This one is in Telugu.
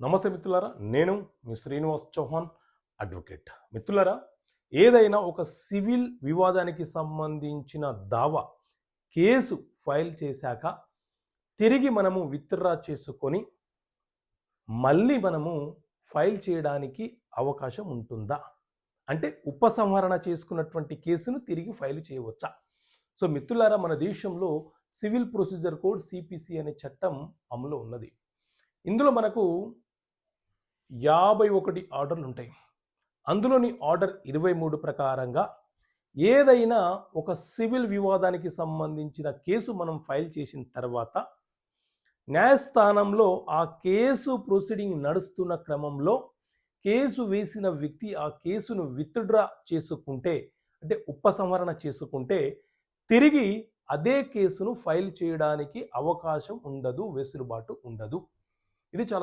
నమస్తే మిత్రులారా నేను మీ శ్రీనివాస్ చౌహాన్ అడ్వకేట్. మిత్రులారా ఏదైనా ఒక సివిల్ వివాదానికి సంబంధించిన దావా కేసు ఫైల్ చేశాక తిరిగి మనము విత్డ్రా చేసుకొని మళ్ళీ మనము ఫైల్ చేయడానికి అవకాశం ఉంటుందా? అంటే ఉపసంహరణ చేసుకున్నటువంటి కేసును తిరిగి ఫైల్ చేయవచ్చా? సో మిత్రులారా మన దేశంలో సివిల్ ప్రొసీజర్ కోడ్ సిపిసి అనే చట్టం అమలు ఉన్నది. ఇందులో మనకు యాభై ఒకటి ఆర్డర్లు ఉంటాయి అందులోని ఆర్డర్ ఇరవై మూడు ప్రకారంగా ఏదైనా ఒక సివిల్ వివాదానికి సంబంధించిన కేసు మనం ఫైల్ చేసిన తర్వాత న్యాయస్థానంలో ఆ కేసు ప్రొసీడింగ్ నడుస్తున్న క్రమంలో కేసు వేసిన వ్యక్తి ఆ కేసును విత్డ్రా చేసుకుంటే అంటే ఉపసంహరణ చేసుకుంటే తిరిగి అదే కేసును ఫైల్ చేయడానికి అవకాశం ఉండదు వెసులుబాటు ఉండదు. ఇది చాలా